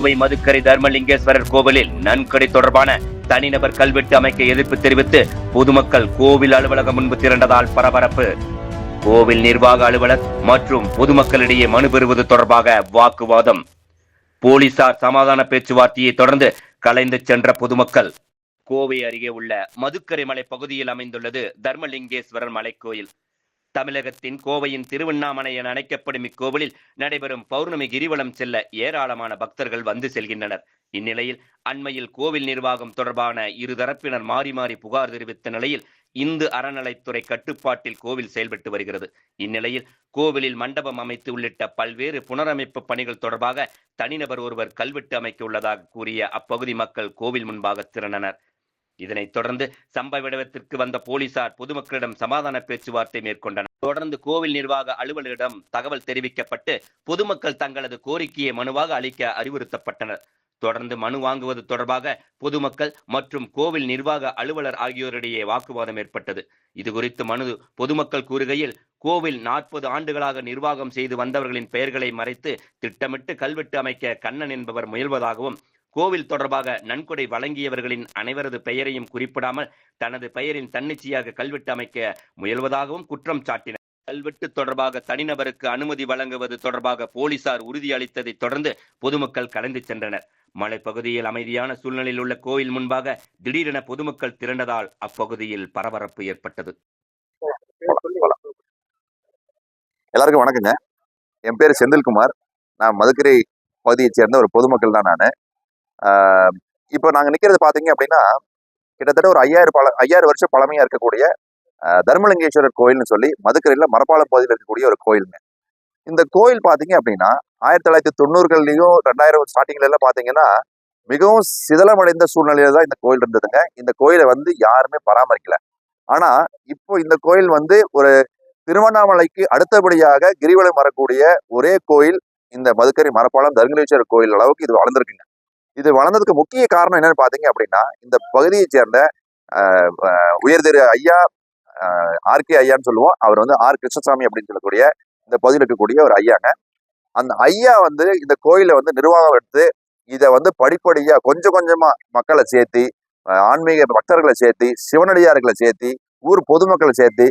மலைக்குவை மதுக்கரை தர்மலிங்கேஸ்வரர் கோவிலில் நன்கொடை தொடர்பான தனிநபர் கல்வெட்டு அமைக்க எதிர்ப்பு தெரிவித்து பொதுமக்கள் கோவில் அலுவலகம் முன்பு திரண்டதால் பரபரப்பு. கோவில் நிர்வாக அலுவலர் மற்றும் பொதுமக்களிடையே மனு பெறுவது தொடர்பாக வாக்குவாதம். போலீசார் சமாதான பேச்சுவார்த்தையை தொடர்ந்து கலைந்து சென்ற பொதுமக்கள். கோவை அருகே உள்ள மதுக்கரை மலை பகுதியில் அமைந்துள்ளது தர்மலிங்கேஸ்வரர் மலைக்கோயில். தமிழகத்தின் கோவையின் திருவண்ணாமலை என அழைக்கப்படும் இக்கோவிலில் நடைபெறும் பௌர்ணமி கிரிவலம் செல்ல ஏராளமான பக்தர்கள் வந்து செல்கின்றனர். இந்நிலையில் அண்மையில் கோவில் நிர்வாகம் தொடர்பான இரு தரப்பினர் மாறி மாறி புகார் தெரிவித்த நிலையில் இந்து அறநிலைத்துறை கட்டுப்பாட்டில் கோவில் செயல்பட்டு வருகிறது. இந்நிலையில் கோவிலில் மண்டபம் அமைத்து உள்ளிட்ட பல்வேறு புனரமைப்பு பணிகள் தொடர்பாக தனிநபர் ஒருவர் கல்வெட்டு அமைக்க உள்ளதாக கூறிய அப்பகுதி மக்கள் கோவில் முன்பாக திரண்டனர். இதனைத் தொடர்ந்து சம்பவ இடத்திற்கு வந்த போலீசார் பொதுமக்களிடம் சமாதான பேச்சுவார்த்தை மேற்கொண்டனர். தொடர்ந்து கோவில் நிர்வாக அலுவலரிடம் தகவல் தெரிவிக்கப்பட்டு பொதுமக்கள் தங்களது கோரிக்கையை மனுவாக அளிக்க அறிவுறுத்தப்பட்டனர். தொடர்ந்து மனு வாங்குவது தொடர்பாக பொதுமக்கள் மற்றும் கோவில் நிர்வாக அலுவலர் ஆகியோரிடையே வாக்குவாதம் ஏற்பட்டது. இது குறித்து மனு பொதுமக்கள் கூறுகையில் கோவில் நாற்பது ஆண்டுகளாக நிர்வாகம் செய்து வந்தவர்களின் பெயர்களை மறைத்து திட்டமிட்டு கல்வெட்டு அமைக்க கண்ணன் என்பவர் முயல்வதாகவும் கோவில் தொடர்பாக நன்கொடை வழங்கியவர்களின் அனைவரது பெயரையும் குறிப்பிடாமல் தனது பெயரின் தன்னிச்சையாக கல்வெட்டு அமைக்க முயல்வதாகவும் குற்றம் சாட்டினர். கல்வெட்டு தொடர்பாக தனிநபருக்கு அனுமதி வழங்குவது தொடர்பாக போலீசார் உறுதியளித்ததை தொடர்ந்து பொதுமக்கள் கலந்து சென்றனர். மலைப்பகுதியில் அமைதியான சூழ்நிலையில் உள்ள கோயில் முன்பாக திடீரென பொதுமக்கள் திரண்டதால் அப்பகுதியில் பரபரப்பு ஏற்பட்டது. எல்லாருக்கும் வணக்கங்க. என் பேர் செந்தில்குமார். நான் மதுக்கரை பகுதியைச் சேர்ந்த ஒரு பொதுமக்கள் தான் நான். இப்போ நாங்கள் நிற்கிறது பார்த்தீங்க அப்படின்னா கிட்டத்தட்ட ஒரு ஐயாயிரம் பல ஐயாயிரம் வருஷம் பழமையாக இருக்கக்கூடிய தர்மலிங்கேஸ்வரர் கோயில்னு சொல்லி மதுக்கரையில் மரப்பாலம் பகுதியில் இருக்கக்கூடிய ஒரு கோயிலுங்க. இந்த கோயில் பார்த்தீங்க அப்படின்னா ஆயிரத்தி தொள்ளாயிரத்தி தொண்ணூறுகள்லையும் ரெண்டாயிரம் ஸ்டார்டிங்ல எல்லாம் பார்த்தீங்கன்னா மிகவும் சிதலமடைந்த சூழ்நிலையில தான் இந்த கோயில் இருந்ததுங்க. இந்த கோயிலை வந்து யாருமே பராமரிக்கல. ஆனா இப்போ இந்த கோயில் வந்து ஒரு திருவண்ணாமலைக்கு அடுத்தபடியாக கிரிவலம் வரக்கூடிய ஒரே கோயில் இந்த மதுக்கரை மரப்பாலம் தர்மலிங்கேஸ்வரர் கோயில் அளவுக்கு இது வளர்ந்துருக்குங்க. இது வளர்ந்ததுக்கு முக்கிய காரணம் என்னன்னு பாத்தீங்க அப்படின்னா இந்த பகுதியை சேர்ந்த உயர்திரு ஐயா ஆர்கே ஐயான்னு சொல்லுவோம். அவர் வந்து ஆர் கிருஷ்ணசாமி அப்படின்னு சொல்லக்கூடிய இந்த பகுதியில் இருக்கக்கூடிய ஒரு ஐயாங்க. அந்த ஐயா வந்து இந்த கோயிலை வந்து நிர்வாகம் எடுத்து இதை வந்து படிப்படியா கொஞ்சம் கொஞ்சமா மக்களை சேர்த்தி ஆன்மீக பக்தர்களை சேர்த்தி சிவனடியார்களை சேர்த்தி ஊர் பொதுமக்களை சேர்த்தி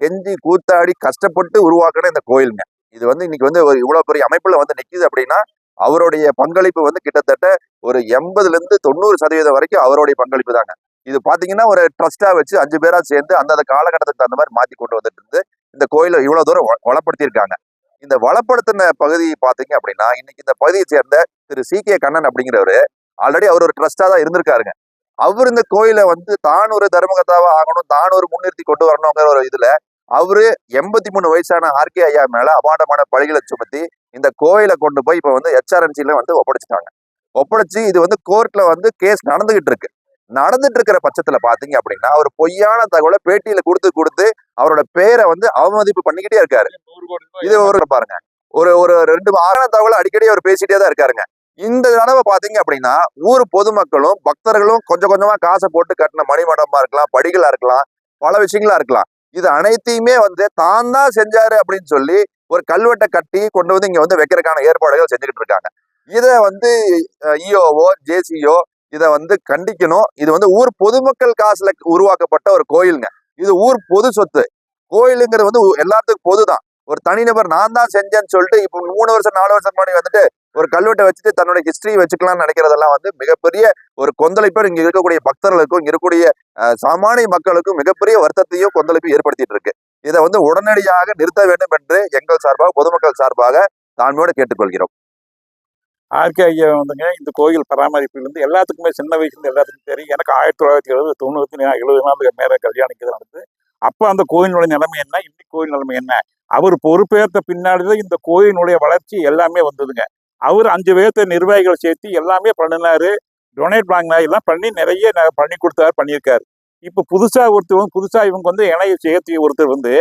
கெஞ்சி கூத்தாடி கஷ்டப்பட்டு உருவாக்கின இந்த கோயிலுங்க. இது வந்து இன்னைக்கு வந்து ஒரு இவ்வளவு பெரிய அமைப்புல வந்து நிக்குது அப்படின்னா அவருடைய பங்களிப்பு வந்து கிட்டத்தட்ட ஒரு எண்பதுல இருந்து தொண்ணூறு சதவீதம் வரைக்கும் அவருடைய பங்களிப்பு தாங்க. இது பாத்தீங்கன்னா ஒரு ட்ரஸ்டா வச்சு அஞ்சு பேரா சேர்ந்து அந்தந்த காலகட்டத்துக்கு தகுந்த மாதிரி மாத்தி கொண்டு வந்துட்டு இருந்து இந்த கோயிலை இவ்வளவு தூரம் வ- வளப்படுத்தியிருக்காங்க. இந்த வளப்படுத்தின பகுதி பாத்தீங்க அப்படின்னா இன்னைக்கு இந்த பகுதியை சேர்ந்த திரு சி கே கண்ணன் அப்படிங்கிறவரு ஆல்ரெடி அவர் ஒரு ட்ரஸ்டா தான் இருந்திருக்காருங்க. அவர் இந்த கோயிலை வந்து தான் ஒரு தர்மகத்தாவா ஆகணும் தான் ஒரு முன்னிறுத்தி கொண்டு வரணுங்கிற ஒரு இதுல அவரு எண்பத்தி மூணு வயசான ஆர்கே ஐயா மேல அபாண்டமான பழிகளை சுமத்தி இந்த கோயிலை கொண்டு போய் இப்போ வந்து ஹெச்ஆர்என்சில வந்து ஒப்படைச்சிட்டாங்க. ஒப்படைச்சு இது வந்து கோர்ட்ல வந்து கேஸ் நடந்துகிட்டு இருக்கு நடந்துட்டு இருக்கிற பட்சத்துல பாத்தீங்க அப்படின்னா அவர் பொய்யான தகவலை பேட்டியில கொடுத்து கொடுத்து அவரோட பேரை வந்து அவமதிப்பு பண்ணிக்கிட்டே இருக்காரு. இது ஒரு பாருங்க. ஒரு ஒரு ரெண்டு ஆறான தகவலை அடிக்கடி அவர் பேசிட்டே தான் இருக்காருங்க. இந்த தடவை பாத்தீங்க அப்படின்னா ஊர் பொதுமக்களும் பக்தர்களும் கொஞ்சம் கொஞ்சமா காசை போட்டு கட்டின மணிமண்டபமா இருக்கலாம் படிகளா இருக்கலாம் பல விஷயங்களா இருக்கலாம். இது அனைத்தையுமே வந்து தான் தான் செஞ்சாரு அப்படின்னு சொல்லி ஒரு கல்வெட்டை கட்டி கொண்டு வந்து இங்க வந்து வைக்கிறதுக்கான ஏற்பாடுகள் செஞ்சுக்கிட்டு இருக்காங்க. இதை வந்து இஓஓ ஜேசிஓ இதை வந்து கண்டிக்கணும். இது வந்து ஊர் பொதுமக்கள் காசுல உருவாக்கப்பட்ட ஒரு கோயிலுங்க. இது ஊர் பொது சொத்து. கோயிலுங்கிறது வந்து எல்லாத்துக்கும் பொதுதான். ஒரு தனிநபர் நான் தான் செஞ்சேன்னு சொல்லிட்டு இப்போ மூணு வருஷம் நாலு வருஷம் முன்னாடி வந்துட்டு ஒரு கல்வெட்டை வச்சுட்டு தன்னுடைய ஹிஸ்டரி வச்சுக்கலாம்னு நினைக்கிறதெல்லாம் வந்து மிகப்பெரிய ஒரு கொந்தளிப்பர் இங்க இருக்கக்கூடிய பக்தர்களுக்கும் இங்க இருக்கக்கூடிய சாமானிய மக்களுக்கும் மிகப்பெரிய வருத்தத்தையும் கொந்தளிப்பையும் ஏற்படுத்திட்டு இருக்கு. இதை வந்து உடனடியாக நிறுத்த வேண்டும் என்று எங்கள் சார்பாக பொதுமக்கள் சார்பாக தாழ்மையோடு கேட்டுக்கொள்கிறோம். ஆர்கே ஐயா வந்துங்க இந்த கோயில் பராமரிப்பில் இருந்து எல்லாத்துக்குமே சின்ன வயசுல எல்லாத்துக்கும் தெரியும். எனக்கு ஆயிரத்தி தொள்ளாயிரத்தி எழுபது தொண்ணூத்தி எழுபது நாள் மேலே கல்யாணிக்கிறது நடந்து அப்போ அந்த கோயிலினுடைய நிலைமை என்ன? இன்னைக்கு கோயில் நிலைமை என்ன? அவர் பொறுப்பேற்ற பின்னாடி தான் இந்த கோயிலினுடைய வளர்ச்சி எல்லாமே வந்ததுங்க. அவர் அஞ்சு பேர்த்த நிர்வாகிகள் சேர்த்து எல்லாமே பண்ணினாரு. டொனேட் வாங்கினார். எல்லாம் பண்ணி நிறைய பண்ணி கொடுத்தாரு பண்ணியிருக்காரு. இப்போ புதுசாக ஒருத்தர் புதுசாக இவங்க வந்து இணைய சேர்த்து ஒருத்தர் வந்து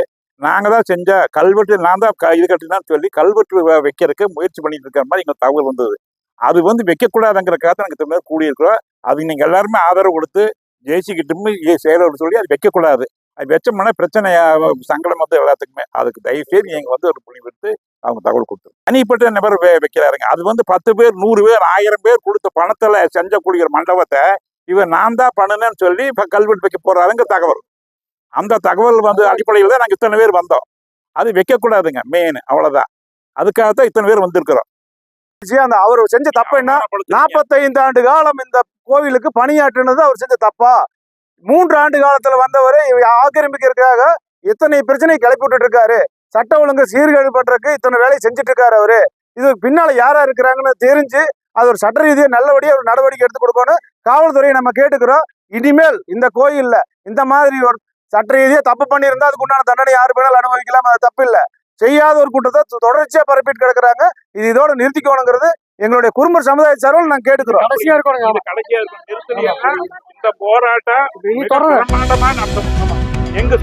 நாங்கள் தான் செஞ்ச கல்வெட்டு நான் தான் க- இது கட்டினான்னு சொல்லி கல்வெட்டு வைக்கிறதுக்கு முயற்சி பண்ணிட்டு இருக்கிற மாதிரி எங்களுக்கு தகவல் வந்தது. அது வந்து வைக்கக்கூடாதுங்கிறக்காக தான் எனக்கு தமிழர் கூடியிருக்கிறோம். அது நீங்கள் எல்லாருமே ஆதரவு கொடுத்து ஜெயிச்சுக்கிட்டும் செயலர் சொல்லி அது வைக்கக்கூடாது. அது வச்சோம்னா பிரச்சனை சங்கடம் வந்து எல்லாத்துக்குமே. அதுக்கு தயவு செய்து வந்து ஒரு புள்ளி விட்டு அவங்க தகவல் கொடுத்து தனிப்பட்ட நபர் வைக்கிறாருங்க. அது வந்து பத்து பேர் நூறு பேர் ஆயிரம் பேர் கொடுத்த பணத்தில் செஞ்சக்கூடிய மண்டபத்தை இவர் நான் தான் பண்ணுனேன்னு சொல்லி இப்ப கல்வெட்டு வைக்க போறாருங்க தகவல். அந்த தகவல் வந்து அடிப்படையில் தான் நாங்க இத்தனை பேர் வந்தோம். அது வைக்கக்கூடாதுங்க மெயின் அவ்வளவுதான். அதுக்காக தான் இத்தனை பேர் வந்திருக்கிறோம். அந்த அவர் செஞ்ச தப்பு என்ன? நாற்பத்தைந்து ஆண்டு காலம் இந்த கோவிலுக்கு பணியாற்றினது அவர் செஞ்ச தப்பா? மூன்று ஆண்டு காலத்துல வந்தவர் ஆக்கிரமிக்கிறதுக்காக இத்தனை பிரச்சனை கிளப்பி விட்டுட்டு இருக்காரு சட்ட ஒழுங்கு சீர்கேடு பண்றதுக்கு இத்தனை வேலையை செஞ்சுட்டு இருக்காரு அவரு. இது பின்னால யாரா இருக்கிறாங்கன்னு தெரிஞ்சு அது ஒரு சட்ட ரீதியா நல்லபடியா ஒரு நடவடிக்கை எடுத்து கொடுக்கணும் காவல்துறையை நம்ம கேட்டுக்கிறோம். இனிமேல் இந்த கோயில்ல இந்த மாதிரி ஒரு சட்ட ரீதியா தப்பு பண்ணியிருந்தா அதுக்கு உண்டான தண்டனை யாரு வேணாலும் அனுபவிக்கலாம் அது தப்பு இல்ல. செய்யாத ஒரு கூட்டத்தை தொ- தொடர்ச்சியா பரப்பிட்டு கிடக்குறாங்க. இது இதோட நிறுத்திக்கணுங்கிறது எங்களுடைய குறும்பர் சமுதாய சார்பில் நாங்க கேட்டுக்கிறோம். கடைசியா இருக்கணும். கடைசியா நிறுத்தலைன்னா இந்த போராட்டம் எங்க